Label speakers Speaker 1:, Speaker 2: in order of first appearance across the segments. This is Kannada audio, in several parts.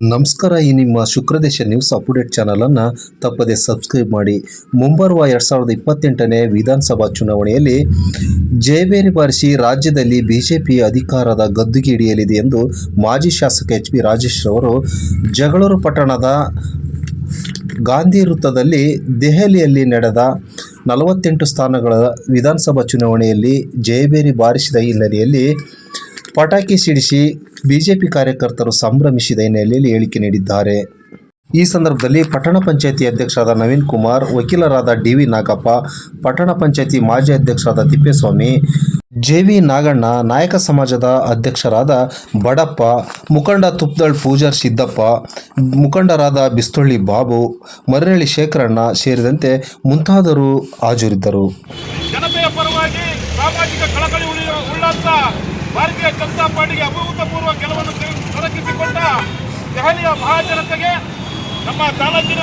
Speaker 1: ನಮಸ್ಕಾರ, ಈ ನಿಮ್ಮ ಶುಕ್ರದೇಶ ನ್ಯೂಸ್ ಅಪ್ಡೇಟ್ ಚಾನಲನ್ನು ತಪ್ಪದೆ ಸಬ್ಸ್ಕ್ರೈಬ್ ಮಾಡಿ. ಮುಂಬರುವ ಎರಡ್ ಸಾವಿರದ ಇಪ್ಪತ್ತೆಂಟನೇ ವಿಧಾನಸಭಾ ಚುನಾವಣೆಯಲ್ಲಿ ಜಯಬೇರಿ ಬಾರಿಸಿ ರಾಜ್ಯದಲ್ಲಿ ಬಿಜೆಪಿ ಅಧಿಕಾರದ ಗದ್ದುಗೆ ಹಿಡಿಯಲಿದೆ ಎಂದು ಮಾಜಿ ಶಾಸಕ ಎಚ್ ಪಿ ರಾಜೇಶ್ ಅವರು ಜಗಳೂರು ಪಟ್ಟಣದ ಗಾಂಧಿ ವೃತ್ತದಲ್ಲಿ ದೆಹಲಿಯಲ್ಲಿ ನಡೆದ ನಲವತ್ತೆಂಟು ಸ್ಥಾನಗಳ ವಿಧಾನಸಭಾ ಚುನಾವಣೆಯಲ್ಲಿ ಜಯಬೇರಿ ಬಾರಿಸಿದ ಹಿನ್ನೆಲೆಯಲ್ಲಿ ಪಟಾಕಿ ಸಿಡಿಸಿ ಬಿಜೆಪಿ ಕಾರ್ಯಕರ್ತರು ಸಂಭ್ರಮಿಸಿದ ಹಿನ್ನೆಲೆಯಲ್ಲಿ ಹೇಳಿಕೆ ನೀಡಿದ್ದಾರೆ. ಈ ಸಂದರ್ಭದಲ್ಲಿ ಪಟ್ಟಣ ಪಂಚಾಯತಿ ಅಧ್ಯಕ್ಷರಾದ ನವೀನ್ ಕುಮಾರ್, ವಕೀಲರಾದ ಡಿ ವಿ ನಾಗಪ್ಪ, ಪಟ್ಟಣ ಪಂಚಾಯತಿ ಮಾಜಿ ಅಧ್ಯಕ್ಷರಾದ ತಿಪ್ಪೇಸ್ವಾಮಿ ಜೆ ವಿ ನಾಗಣ್ಣ, ನಾಯಕ ಸಮಾಜದ ಅಧ್ಯಕ್ಷರಾದ ಬಡಪ್ಪ, ಮುಖಂಡ ತುಪ್ದಳ್ ಪೂಜಾರ್ ಸಿದ್ದಪ್ಪ, ಮುಖಂಡರಾದ ಬಿಸ್ತೊಳ್ಳಿ ಬಾಬು ಮರಳಿ ಶೇಖರಣ್ಣ ಸೇರಿದಂತೆ ಮುಂತಾದರು ಹಾಜರಿದ್ದರು.
Speaker 2: ಭಾರತೀಯ ಜನತಾ ಪಾರ್ಟಿಗೆ ಅಭೂತಪೂರ್ವ ಗೆಲುವನ್ನು ದೊರಕಿಸಿಕೊಂಡ ದೆಹಲಿಯ ಮಹಾಜನತೆಗೆ ನಮ್ಮ ತಾಲೂಕಿನ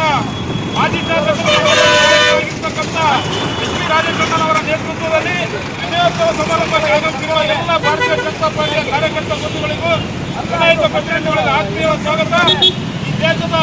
Speaker 2: ಮಾಜಿ ಶಾಸಕರಾಗಿರ್ತಕ್ಕಂಥ ಎಸ್ ಪಿ ಅವರ ನೇತೃತ್ವದಲ್ಲಿ ವಿಜಯೋತ್ಸವ ಸಮಾರಂಭಕ್ಕೆ ಆಗಮಿಸಿರುವ ಎಲ್ಲ ಭಾರತೀಯ ಜನತಾ ಪಾರ್ಟಿಯ ಕಾರ್ಯಕರ್ತ ಬಂಧುಗಳಿಗೂ ಕಲಾಯುತ ಪ್ರತಿನಿಧಿಗಳಿಗೆ ಆತ್ಮೀಯ ಸ್ವಾಗತ. ಈ ದೇಶದ